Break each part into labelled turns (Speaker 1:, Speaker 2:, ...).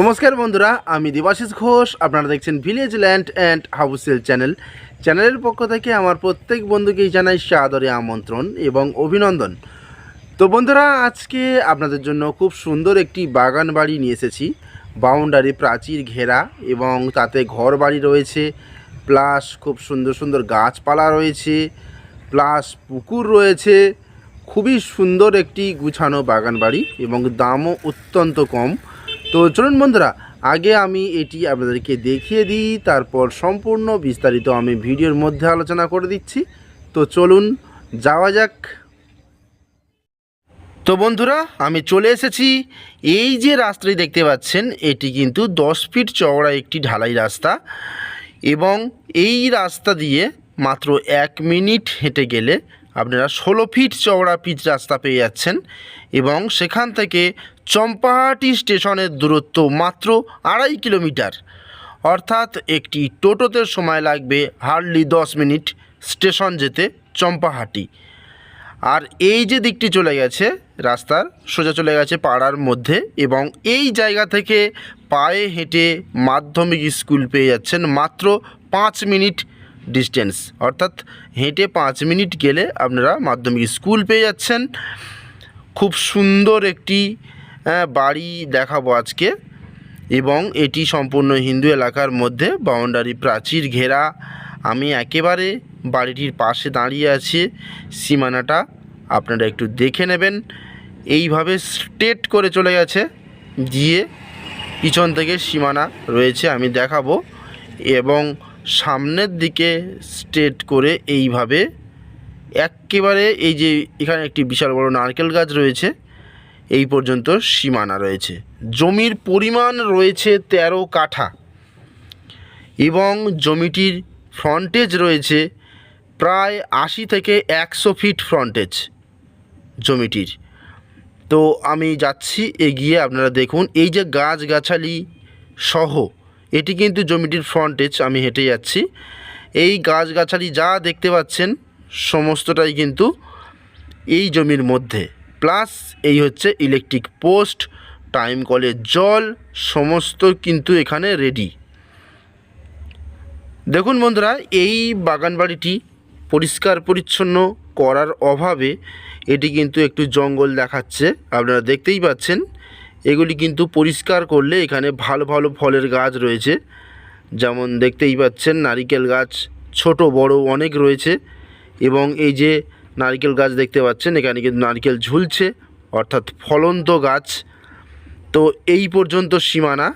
Speaker 1: নমস্কার বন্ধুরা, আমি দেবাশিস ঘোষ। আপনারা দেখছেন village land and house channel চ্যানেলের পক্ষ থেকে আমার প্রত্যেক বন্ধুকেই জানাই সাদরে আমন্ত্রণ এবং অভিনন্দন। তো বন্ধুরা, আজকে আপনাদের জন্য খুব সুন্দর একটি বাগান বাড়ি নিয়ে এসেছি। বাউন্ডারি প্রাচীর ঘেরা এবং তাতে ঘর বাড়ি রয়েছে। প্লাস খুব সুন্দর সুন্দর গাছপালা রয়েছে। প্লাস পুকুর রয়েছে। খুবই সুন্দর একটি গুছানো বাগান বাড়ি এবং দামও অত্যন্ত কম। তো চলুন বন্ধুরা, আগে আমি এটি আপনাদেরকে দেখিয়ে দিই, তারপর সম্পূর্ণ বিস্তারিত আমি ভিডিওর মধ্যে আলোচনা করে দিচ্ছি। তো চলুন, যাওয়া যাক। তো বন্ধুরা, আমি চলে এসেছি। এই যে রাস্তাটি দেখতে পাচ্ছেন, এটি কিন্তু দশ ফিট চওড়া একটি ঢালাই রাস্তা এবং এই রাস্তা দিয়ে মাত্র এক মিনিট হেঁটে গেলে আপনারা ষোলো ফিট চওড়া পিচ রাস্তা পেয়ে যাচ্ছেন এবং সেখান থেকে চম্পাহাটি স্টেশনের দূরত্ব মাত্র আড়াই কিলোমিটার। অর্থাৎ একটি টোটোতে সময় লাগবে হার্ডলি দশ মিনিট স্টেশন যেতে চম্পাহাটি। আর এই যে দিকটি চলে গেছে, রাস্তার সোজা চলে গেছে পাড়ার মধ্যে এবং এই জায়গা থেকে পায়ে হেঁটে মাধ্যমিক স্কুল পেয়ে যাচ্ছেন মাত্র পাঁচ মিনিট ডিস্টেন্স। অর্থাৎ হেঁটে পাঁচ মিনিট গেলে আপনারা মাধ্যমিক স্কুল পেয়ে যাচ্ছেন। খুব সুন্দর একটি বাড়ি দেখাবো আজকে। এবং এটি সম্পূর্ণ হিন্দু এলাকার মধ্যে বাউন্ডারি প্রাচীর ঘেরা। আমি একেবারে বাড়িটির পাশে দাঁড়িয়ে আছি। সীমানাটা আপনারা একটু দেখে নেবেন। এইভাবে স্ট্রেট করে চলে গেছে। গিয়ে পিছন থেকে সীমানা রয়েছে, আমি দেখাবো। এবং সামনের দিকে স্ট্রেট করে এইভাবে একেবারে এই যে এখানে একটি বিশাল বড় নারকেল গাছ রয়েছে। এই পর্যন্ত সীমানা রয়েছে। জমির পরিমাণ রয়েছে তেরো কাঠা এবং জমিটির ফ্রন্টেজ রয়েছে প্রায় আশি থেকে একশো ফিট ফ্রন্টেজ জমিটির। তো আমি যাচ্ছি, এগিয়ে আপনারা দেখুন, এই যে গাছগাছালি সহ, এটি কিন্তু জমিটির ফ্রন্টেজ আমি হেঁটে যাচ্ছি। এই গাছগাছালি যা দেখতে পাচ্ছেন, সমস্তটাই কিন্তু এই জমির মধ্যে। প্লাস এই হচ্ছে ইলেকট্রিক পোস্ট টাইম কলের জল, সমস্ত কিন্তু এখানে রেডি দেখুন বন্ধুরা, এই বাগান বাড়িটি পরিষ্কার পরিচ্ছন্ন করার অভাবে এটি কিন্তু একটু জঙ্গল দেখাচ্ছে। আপনারা দেখতেই পাচ্ছেন, এগুলি কিন্তু পরিষ্কার করলে এখানে ভালো ভালো ফলের গাছ রয়েছে। যেমন দেখতেই পাচ্ছেন, নারিকেল গাছ, ছোট বড় অনেক রয়েছে এবং এই যে নারকেল গাছ দেখতে পাচ্ছেন, এখানে কিন্তু নারকেল ঝুলছে, অর্থাৎ ফলন্ত গাছ। তো এই পর্যন্ত সীমানা।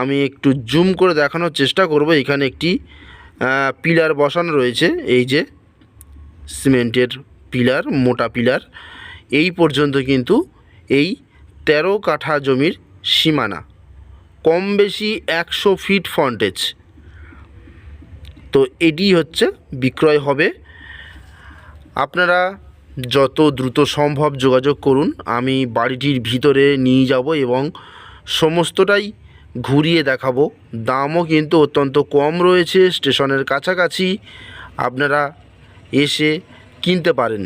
Speaker 1: আমি একটু জুম করে দেখানোর চেষ্টা করব, এখানে একটি পিলার বসানো রয়েছে, এই যে সিমেন্টের পিলার, মোটা পিলার। এই পর্যন্ত কিন্তু এই তেরো কাঠা জমির সীমানা। কম বেশি একশো ফিট ফন্টেজ তো এটি হচ্ছে, বিক্রয় হবে আপনারা যত দ্রুত সম্ভব যোগাযোগ করুন। আমি বাড়িটির ভিতরে নিয়ে যাব এবং সমস্তটাই ঘুরিয়ে দেখাবো। দামও কিন্তু অত্যন্ত কম রয়েছে, স্টেশনের কাছাকাছি আপনারা এসে কিনতে পারেন।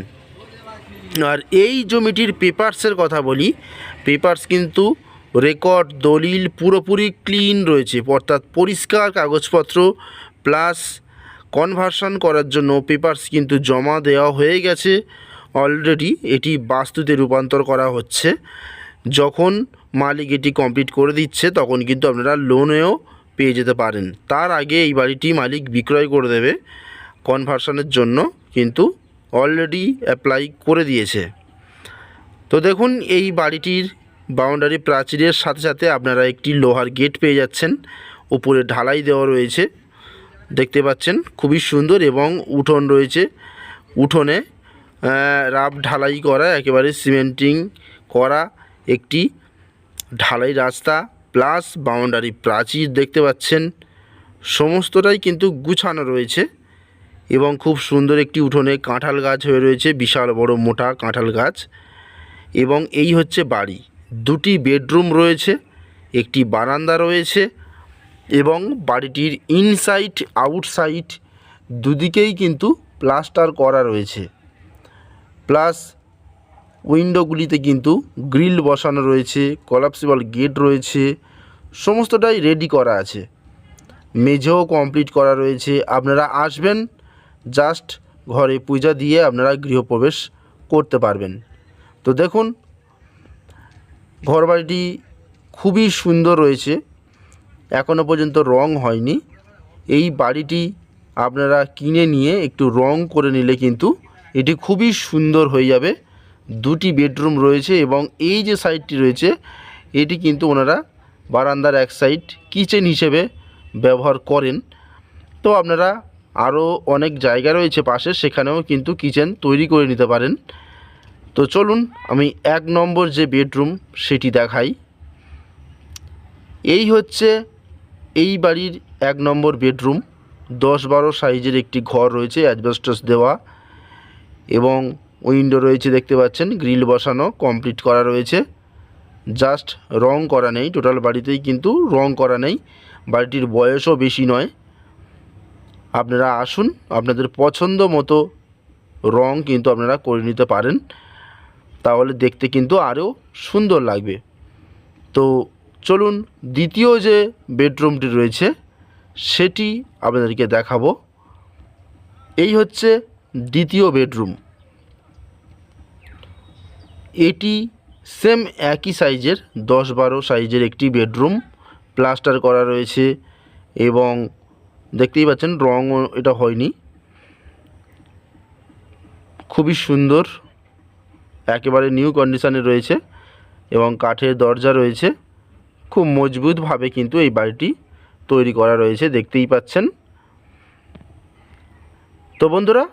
Speaker 1: আর এই জমিটির পেপারসের কথা বলি, পেপারস কিন্তু রেকর্ড, দলিল পুরোপুরি ক্লিন রয়েছে। অর্থাৎ পরিষ্কার কাগজপত্র, প্লাস কনভার্সন করার জন্য পেপারস কিন্তু জমা দেওয়া হয়ে গেছে। অলরেডি এটি বাস্তুতে রূপান্তর করা হচ্ছে। যখন মালিক এটি কমপ্লিট করে দিচ্ছে, তখন কিন্তু আপনারা লোনেও পেয়ে যেতে পারেন। তার আগে এই বাড়িটি মালিক বিক্রয় করে দেবে। কনভার্সনের জন্য কিন্তু অলরেডি অ্যাপ্লাই করে দিয়েছে। তো দেখুন, এই বাড়িটির বাউন্ডারি প্রাচীরের সাথে সাথে আপনারা একটি লোহার গেট পেয়ে যাচ্ছেন। উপরে ঢালাই দেওয়া রয়েছে। দেখতে পাচ্ছেন, খুবই সুন্দর এবং উঠোন রয়েছে। উঠোনে রাব ঢালাই করা, একেবারে সিমেন্টিং করা একটি ঢালাই রাস্তা, প্লাস বাউন্ডারি প্রাচীর দেখতে পাচ্ছেন। সমস্তটাই কিন্তু গুছানো রয়েছে এবং খুব সুন্দর একটি উঠোনে কাঁঠাল গাছ হয়ে রয়েছে, বিশাল বড় মোটা কাঁঠাল গাছ। এবং এই হচ্ছে বাড়ি। দুটি বেডরুম রয়েছে, একটি বারান্দা রয়েছে এবং বাড়িটির ইনসাইড আউটসাইড দুদিকেই কিন্তু প্লাস্টার করা রয়েছে। প্লাস উইন্ডোগুলিতে কিন্তু গ্রিল বসানো রয়েছে কলাপসিবল গেট রয়েছে, সমস্তটাই রেডি করা আছে। মেঝেও কমপ্লিট করা রয়েছে। আপনারা আসবেন জাস্ট ঘরে পূজা দিয়ে আপনারা গৃহপ্রবেশ করতে পারবেন। তো দেখুন, ঘরবাড়িটি খুবই সুন্দর রয়েছে। এখনও পর্যন্ত রং হয়নি। এই বাড়িটি আপনারা কিনে নিয়ে একটু রং করে নিলে কিন্তু এটি খুবই সুন্দর হয়ে যাবে। দুটি বেডরুম রয়েছে এবং এই যে সাইডটি রয়েছে, এটি কিন্তু ওনারা বারান্দার এক সাইড কিচেন হিসেবে ব্যবহার করেন। তো আপনারা আরও অনেক জায়গা রয়েছে পাশে, সেখানেও কিন্তু কিচেন তৈরি করে নিতে পারেন। তো চলুন আমি এক নম্বর যে বেডরুম সেটি দেখাই। এই হচ্ছে এই বাড়ির এক নম্বর বেডরুম, দশ বারো সাইজের একটি ঘর রয়েছে অ্যাডভেস্টাস দেওয়া এবং উইন্ডো রয়েছে দেখতে পাচ্ছেন গ্রিল বসানো কমপ্লিট করা রয়েছে। জাস্ট রং করা নেই টোটাল বাড়িতেই কিন্তু রং করা নেই। বাড়িটির বয়সও বেশি নয়। আপনারা আসুন, আপনাদের পছন্দ মতো রং কিন্তু আপনারা করে নিতে পারেন। তাহলে দেখতে কিন্তু আরও সুন্দর লাগবে। তো চলুন দ্বিতীয় যে বেডরুমটি রয়েছে, সেটি আপনাদেরকে দেখাবো। এই হচ্ছে দ্বিতীয় বেডরুম। এটি সেম একই সাইজের দশ বারো সাইজের একটি বেডরুম। প্লাস্টার করা রয়েছে এবং দেখতেই পাচ্ছেন রঙও এটা হয়নি। খুবই সুন্দর, একেবারে নিউ কন্ডিশানে রয়েছে এবং কাঠের দরজা রয়েছে। খুব মজবুতভাবে কিন্তু এই বাড়িটি তৈরি করা রয়েছে, দেখতেই পাচ্ছেন। তো বন্ধুরা,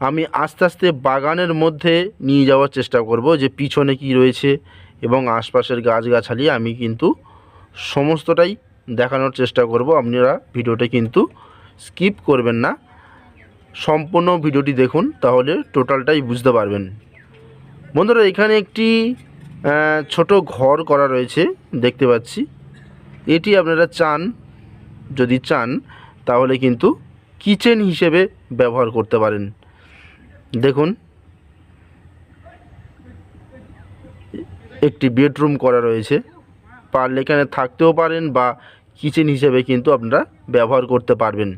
Speaker 1: আমি আস্তে আস্তে বাগানের মধ্যে নিয়ে যাওয়ার চেষ্টা করব যে পিছনে কি রয়েছে এবং আশপাশের গাছগাছালি আমি কিন্তু সমস্তটাই দেখানোর চেষ্টা করব। আপনারা ভিডিওটা কিন্তু স্কিপ করবেন না। সম্পূর্ণ ভিডিওটি দেখুন, তাহলে টোটালটাই বুঝতে পারবেন। বন্ধুরা, এখানে একটি ছোট ঘর করা রয়েছে, দেখতে পাচ্ছি। এটি আপনারা চান, যদি চান, তাহলে কিন্তু কিচেন হিসেবে ব্যবহার করতে পারেন। দেখুন। একটি বেডরুম করা রয়েছে। পারলে এখানে থাকতেও পারেন বা কিচেন হিসেবে কিন্তু আপনারা ব্যবহার করতে পারবেন।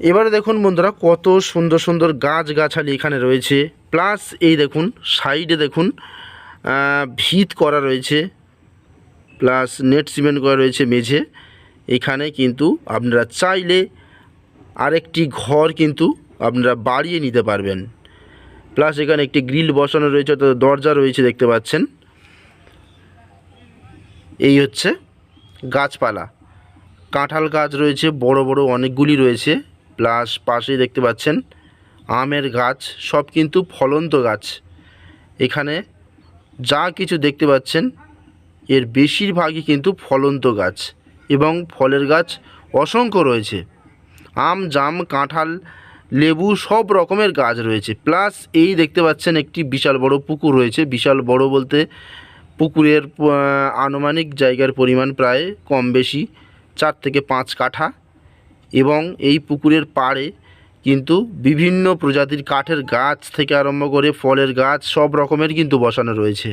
Speaker 1: এবারে দেখুন বন্ধুরা, কত সুন্দর সুন্দর গাছগাছালি এখানে রয়েছে। প্লাস এই দেখুন, সাইডে দেখুন ভিত করা রয়েছে প্লাস নেট সিমেন্ট করা রয়েছে মেঝে। এখানে কিন্তু আপনারা চাইলে আরেকটি ঘর কিন্তু আপনারা বাড়িয়ে নিতে পারবেন। প্লাস এখানে একটি গ্রিল বসানো রয়েছে, অর্থাৎ দরজা রয়েছে দেখতে পাচ্ছেন। এই হচ্ছে গাছপালা। কাঁঠাল গাছ রয়েছে, বড় বড় অনেকগুলি রয়েছে। প্লাস পাশেই দেখতে পাচ্ছেন আমের গাছ, সব কিন্তু ফলন্ত গাছ। এখানে যা কিছু দেখতে পাচ্ছেন, এর বেশিরভাগই কিন্তু ফলন্ত গাছ এবং ফলের গাছ অসংখ্য রয়েছে। আম, জাম, কাঁঠাল, লেবু সব রকমের গাছ রয়েছে। প্লাস এই দেখতে পাচ্ছেন একটি বিশাল বড় পুকুর রয়েছে। বিশাল বড় বলতে পুকুরের আনুমানিক জায়গার পরিমাণ প্রায় কম বেশি, চার থেকে পাঁচ কাঠা এবং এই পুকুরের পাড়ে কিন্তু বিভিন্ন প্রজাতির কাঠের গাছ থেকে আরম্ভ করে ফলের গাছ সব রকমের কিন্তু বসানো রয়েছে।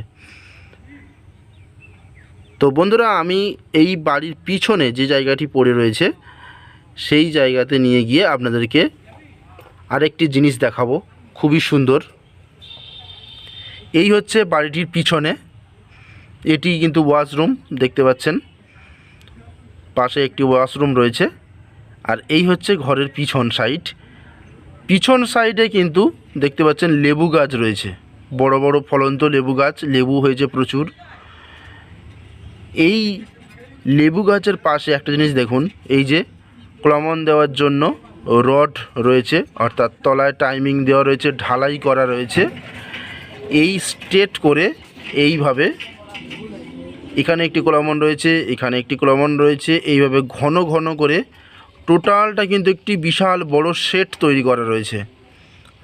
Speaker 1: তো বন্ধুরা, আমি এই বাড়ির পিছনে যে জায়গাটি পড়ে রয়েছে, সেই জায়গাতে নিয়ে গিয়ে আপনাদেরকে আরেকটি জিনিস দেখাবো, খুবই সুন্দর। এই হচ্ছে বাড়িটির পিছনে, এটি কিন্তু ওয়াশরুম, দেখতে পাচ্ছেন। পাশে একটি ওয়াশরুম রয়েছে, আর এই হচ্ছে ঘরের পিছন সাইড। পিছন সাইডে কিন্তু দেখতে পাচ্ছেন লেবু গাছ রয়েছে। বড় বড় ফলন্ত লেবু গাছ, লেবু হয়েছে প্রচুর। এই লেবু গাছের পাশে একটা জিনিস দেখুন, এই যে ক্লমন দেওয়ার জন্য রড রয়েছে, অর্থাৎ তলায় টাইমিং দেওয়া রয়েছে, ঢালাই করা রয়েছে। এই স্ট্রেট করে এইভাবে এখানে একটি কলমন রয়েছে, এখানে একটি কলমন রয়েছে, এইভাবে ঘন ঘন করে টোটালটা কিন্তু একটি বিশাল বড় সেট তৈরি করা রয়েছে।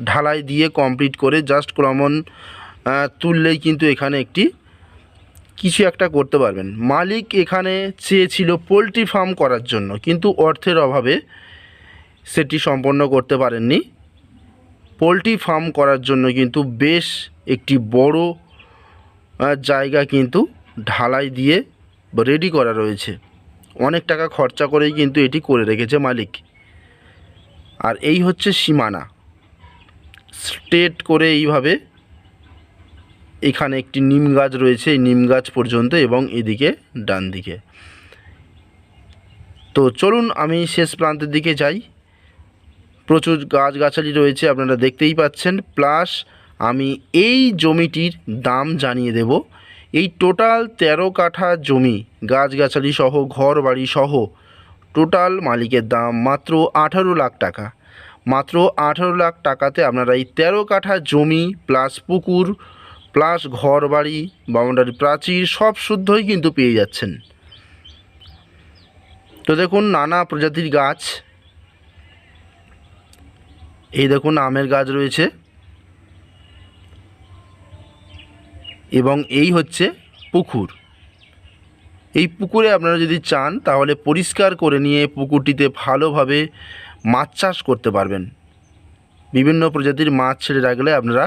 Speaker 1: ঢালাই দিয়ে কমপ্লিট করে জাস্ট আহ, তুললেই কিন্তু এখানে একটি কিছু একটা করতে পারবেন। মালিক এখানে চেয়েছিল পোলট্রি ফার্ম করার জন্য কিন্তু অর্থের অভাবে সেটি সম্পন্ন করতে পারেননি। পোলট্রি ফার্ম করার জন্য কিন্তু বেশ একটি বড় জায়গা কিন্তু ঢালাই দিয়ে রেডি করা রয়েছে। অনেক টাকা খরচা করেই কিন্তু এটি করে রেখেছে মালিক। আর এই হচ্ছে সীমানা। স্ট্রেট করে এইভাবে এখানে একটি নিম গাছ রয়েছে নিম গাছ পর্যন্ত এবং এদিকে ডান দিকে। তো চলুন আমি শেষ প্রান্তের দিকে যাই। প্রচুর গাছগাছালি রয়েছে, আপনারা দেখতেই পাচ্ছেন। প্লাস আমি এই জমিটির দাম জানিয়ে দেব। এই টোটাল তেরো কাঠা জমি, গাছগাছালি সহ ঘর বাড়ি সহ, টোটাল মালিকের দাম মাত্র আঠারো লাখ টাকা। মাত্র আঠারো লাখ টাকাতে আপনারা এই তেরো কাঠা জমি প্লাস পুকুর প্লাস ঘর বাড়ি বাউন্ডারি প্রাচীর সব শুদ্ধই কিন্তু পেয়ে যাচ্ছেন। তো দেখুন নানা প্রজাতির গাছ। এই দেখুন আমের গাছ রয়েছে। এবং এই হচ্ছে পুকুর। এই পুকুরে আপনারা যদি চান, তাহলে পরিষ্কার করে নিয়ে পুকুরটিতে ভালোভাবে মাছ চাষ করতে পারবেন। বিভিন্ন প্রজাতির মাছ ছেড়ে রাখলে আপনারা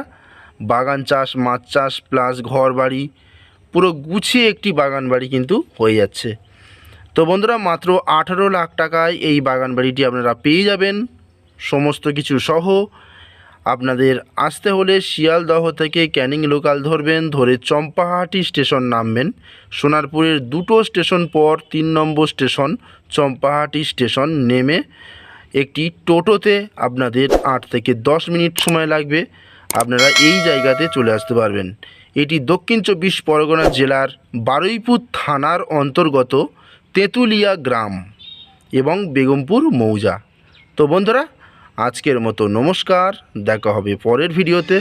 Speaker 1: বাগান চাষ, মাছ চাষ প্লাস ঘর বাড়ি পুরো গুছিয়ে একটি বাগান বাড়ি কিন্তু হয়ে যাচ্ছে। তো বন্ধুরা, মাত্র আঠারো লাখ টাকায় এই বাগান বাড়িটি আপনারা পেয়ে যাবেন। সমস্ত কিছু সহ আপনাদের আসতে হলে শিয়ালদহ থেকে ক্যানিং লোকাল ধরবেন, ধরে চম্পাহাটি স্টেশন নামবেন। সোনারপুরের দুটো স্টেশন পর তিন নম্বর স্টেশন, চম্পাহাটি স্টেশন নেমে একটি টোটোতে আপনাদের আট থেকে দশ মিনিট সময় লাগবে। আপনারা এই জায়গাতে চলে আসতে পারবেন। এটি দক্ষিণ চব্বিশ পরগনা জেলার বারুইপুর থানার অন্তর্গত তেঁতুলিয়া গ্রাম এবং বেগমপুর মৌজা। তো বন্ধুরা আজকের মতো নমস্কার দেখা হবে পরের ভিডিওতে।